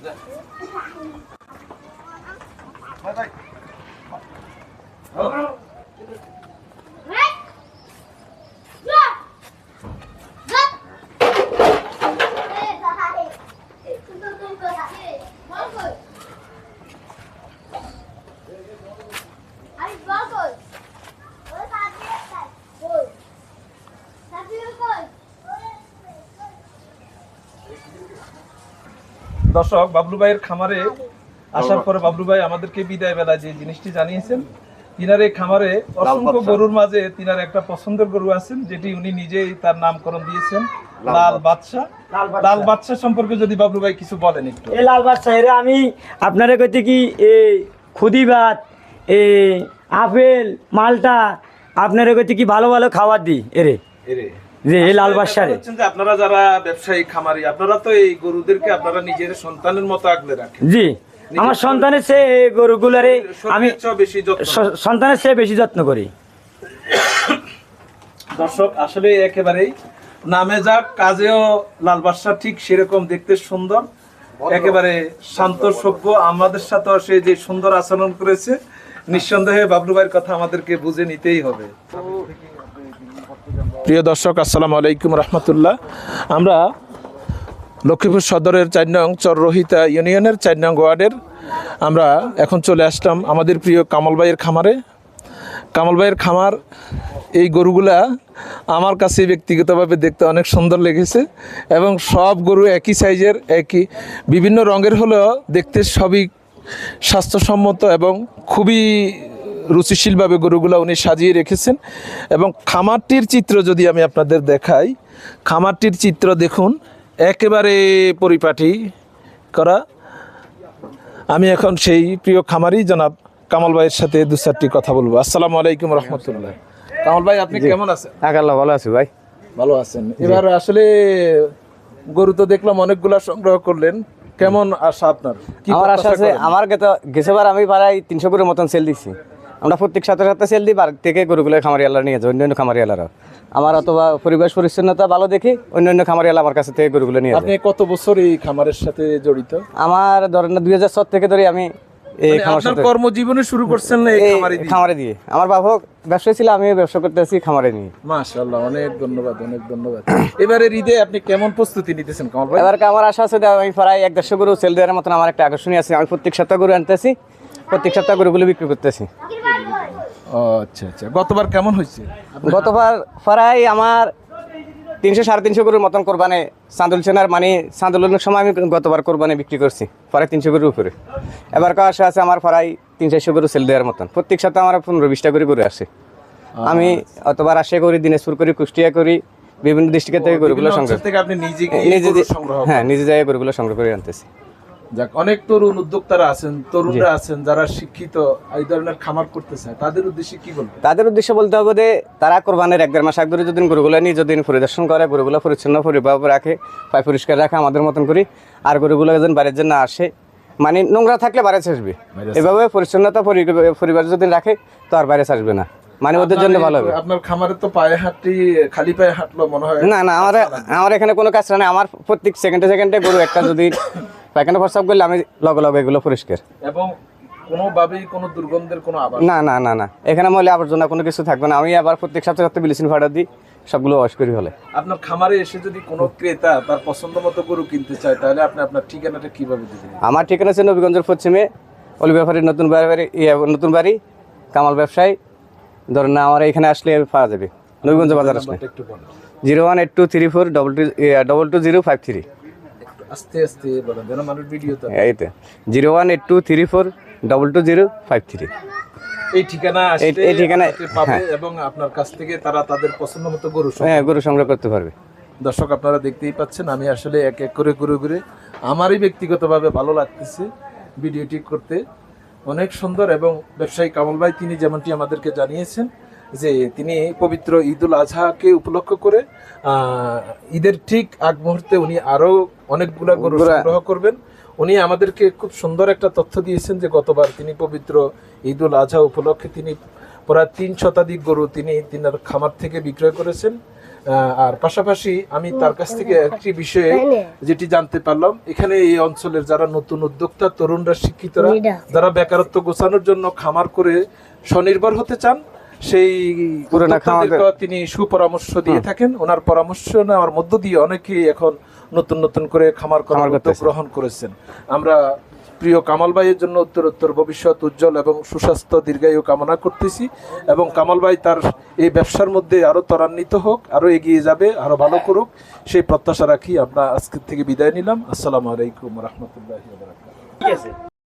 来来来来来来哥哥哥哥哥去王总 দর্শক বাবলু ভাইয়ের খামারে আসার পরে বাবলু ভাই আমাদেরকে বিদায় বেলা যে জিনিসটি জানিয়েছেন তিনার এই খামারে অসংখ্য গরুর মাঝে তিনার একটা পছন্দের গরু আছেন যেটি উনি নিজেই তার নামকরণ দিয়েছেন লাল বাদশা লাল বাদশা সম্পর্কে যদি বাবলু ভাই কিছু বলেন একটু। এই লাল বাদশা এরা আমি আপনারা কইতে কি এই খুদি ভাত এই আপেল মালটা আপনারা কইতে কি ভালো ভালো খাবার দিই এরে। এরে। যে এই লাল বাদশারে আপনারা যারা ব্যবসায়ী খামারি আপনারা তো এই গরুদেরকে আপনারা নিজের সন্তানের মতো আগলে রাখেন। জি আমার সন্তানের গরুগুলারে আমি। স- সন্তানের চেয়ে বেশি যত্ন করি। দর্শক আসলে একেবারেই নামে যাক কাজেও লাল বাদশা ঠিক সেরকম দেখতে সুন্দর একেবারে শান্ত সভ্য। আমাদের সাথে সে যে সুন্দর আচরণ করেছে নিঃসন্দেহে বাবলু ভাইয়ের কথা আমাদেরকে বুঝে নিতেই হবে। প্রিয় দর্শক, আসসালামু আলাইকুম রহমতুল্লাহ। আমরা লক্ষ্মীপুর সদরের চার নং চররোহিতা ইউনিয়নের চার নং ওয়ার্ডের আমরা এখন চলে আসলাম আমাদের প্রিয় কামাল ভাইয়ের খামারে। কামাল ভাইয়ের খামার, এই গরুগুলা আমার কাছে ব্যক্তিগতভাবে দেখতে অনেক সুন্দর লেগেছে এবং সব গরু একই সাইজের, একই, বিভিন্ন রঙের হলেও দেখতে সবই স্বাস্থ্যসম্মত এবং খুবই রুচিশীলভাবে গরুগুলো উনি সাজিয়ে রেখেছেন। এবং খামারটির চিত্র যদি আমি আপনাদের দেখাই খামারটির চিত্র দেখুন একেবারে পরিপাটি করা। আমি এখন সেই প্রিয় খামারি জনাব কামাল ভাইয়ের সাথে দু চারটি কথা বলব। আসসালামু আলাইকুম রহমতুল্লাহ। কামাল ভাই আপনি কেমন আছেন? আল্লাহ ভালো আছি ভাই। ভালো আছেন। এবার আসলে গরু তো দেখলাম অনেকগুলা সংগ্রহ করলেন। কেমন আশা আপনার? আমার আশা আছে? আমার গেছেবার আমি প্রায় তিনশো গরুর মতন সেল দিচ্ছি আমরা প্রত্যেক সাথে সাথে সেল দিই বাড়ি থেকে গরুগুলো খামারি আল্লাহ নিয়ে যায় অন্য অন্য খামারি আমার অথবা পরিবেশ পরিচ্ছন্নতা ভালো দেখি অন্য অন্য খামারি আমার কাছে থেকে গরুগুলো নিয়ে আপনি কত বছর এই খামারের সাথে জড়িত? আমার ধরেন না দুই হাজার ছয় থেকে ধরে আমি এই মানে খামার সাথে কর্মজীবনে শুরু করছেন না এই এই খামারে দিয়ে? খামারে দিয়ে। আমার বাবা ব্যবসায়ী ছিল আমি ব্যবসা করতে আছি খামারে নিয়ে। মাশাআল্লাহ অনেক ধন্যবাদ অনেক ধন্যবাদ। এবারে ঈদে আপনি কেমন প্রস্তুতি নিতেছেন কামাল ভাই? এবার আমার আশা আছে আমি প্রায় এক দেড়শো গরু সেল দেওয়ার মতন আমার একটা আকর্ষণীয় আছে। আমি প্রত্যেক সপ্তাহ গরু আনতেছি প্রত্যেক সপ্তাহ গরুগুলো বিক্রি করতেছি। আচ্ছা আচ্ছা। গতবার কেমন হয়েছে? গতবার প্রায় আমার তিনশো সাড়ে তিনশো গরুর মতন কোরবানি চাঁদুল সেনার মানে চাঁদুলের সময় আমি গতবার কোরবানি বিক্রি করছি প্রায় তিনশো গরুর উপরে। এবার আশা আছে আমার প্রায় তিন চারশো গরু সেল দেওয়ার মতন। প্রত্যেক সাথে আমার পনেরো বিশটা করে গরু আসে। আমি অতবার আসে করি দিনাজপুর করি কুষ্টিয়া করি বিভিন্ন ডিস্ট্রিক্টের থেকে গরুগুলো সংগ্রহ আপনি নিজে হ্যাঁ নিজে জায়গায় গরুগুলো সংগ্রহ করে আনতেছি। যাক অনেক তরুণ উদ্যোক্তারা আছেন তরুণরা আছেন যারা শিক্ষিত এই ধরনের খামার করতে চায় তাদের উদ্দেশ্যে কি বলবেন? তাদের উদ্দেশ্য বলতে হবে যে তারা কোরবানের এক দেড় মাস আগ যদি গরুগুলো নিয়ে যদি পরিদর্শন করে গরুগুলো পরিচ্ছন্ন পরিভাবে রাখে পায় পরিষ্কার রাখে আমাদের মতন করি আর গরুগুলো যেন বাইরের জন্য আসে। মানে নোংরা থাকলে বাইরে আসবে। এভাবে পরিচ্ছন্নতা পরি- পরিবার যদি রাখে তো আর বাইরে আসবে না। মানে ওদের জন্য ভালো হবে। আপনার খামারে তো পায়ে হাঁটি খালি পায়ে হাঁটলো মনে হয় না না আমার আমার এখানে কোনো কাজ নেই। আমার প্রত্যেক সেকেন্ডে সেকেন্ডে গরু একটা যদি পায়খানা প্রস্রাব করলে আমি লগে লগে এগুলো পরিষ্কার। এবং কোনোভাবেই কোনো দুর্গন্ধের কোনো আবার না না না না। এখানে মহিলা আবর্জনা কোনো কিছু থাকবে না। আমি আবার প্রত্যেক সপ্তাহে সপ্তাহে বিলিসিন ভাড়া দিই সবগুলো ওয়াশ করি হলে। আপনার খামারে এসে যদি কোনো ক্রেতা তার পছন্দ মতো গরু কিনতে চায় তাহলে আপনি আপনার ঠিকানাটা কীভাবে দিবেন? আমার ঠিকানা আছে নবীগঞ্জের পশ্চিমে অলি ব্যাপারীর নতুন বাড়ি ইয়ে, নতুন বাড়ি কামাল ব্যবসায়ী। ধরেন না আমার এখানে আসলে পাওয়া যাবে। নবীগঞ্জ বাজার আসলে। Zero one eight two three four double two double two zero five three. আস্তে আস্তে বলেন যেন মানুষ ভিডিও তো এইতে zero one eight two three four double two zero five three. এই ঠিকানা এই আপনাকে পাবে এবং আপনার কাছ থেকে তারা তাদের পছন্দ মতো গরু হ্যাঁ গরু সংগ্রহ করতে পারবে। দর্শক আপনারা দেখতেই পাচ্ছেন আমি আসলে এক এক করে ঘুরে ঘুরে আমারই ব্যক্তিগতভাবে ভালো লাগতেছে ভিডিওটি করতে। অনেক সুন্দর এবং ব্যবসায়ী কামল ভাই তিনি যেমনটি আমাদেরকে জানিয়েছেন যে তিনি পবিত্র ঈদুল আজহাকে উপলক্ষ করে ঈদের ঠিক আগ মুহূর্তে উনি আরও অনেকগুলা গরু সংগ্রহ করবেন। উনি আমাদেরকে খুব সুন্দর একটা তথ্য দিয়েছেন যে গতবার তিনি পবিত্র ঈদুল আজহা উপলক্ষে তিনি প্রায় তিন শতাধিক গরু তিনি তিনার খামার থেকে বিক্রয় করেছেন। আর পাশাপাশি আমি তার কাছ থেকে একটি বিষয়ে যেটি জানতে পারলাম এখানে এই অঞ্চলের যারা নতুন উদ্যোক্তা তরুণরা শিক্ষিতরা যারা বেকারত্ব গোছানোর জন্য খামার করে স্বনির্ভর হতে চান সেই তিনি সুপরামর্শ দিয়ে থাকেন। ওনার পরামর্শ নেওয়ার মধ্য দিয়ে অনেকেই এখন নতুন নতুন করে খামার করার খামার গ্রহণ করেছেন। আমরা প্রিয় কামাল ভাইয়ের জন্য উত্তরোত্তর ভবিষ্যৎ উজ্জ্বল এবং সুস্বাস্থ্য দীর্ঘায়ু কামনা করতেছি এবং কামাল ভাই তার এই ব্যবসার মধ্যে আরও ত্বরান্বিত হোক আরও এগিয়ে যাবে আরও ভালো করুক সেই প্রত্যাশা রাখি। আমরা আজকের থেকে বিদায় নিলাম। আসসালামু আলাইকুম রহমতুল্লাহ ঠিক আছে।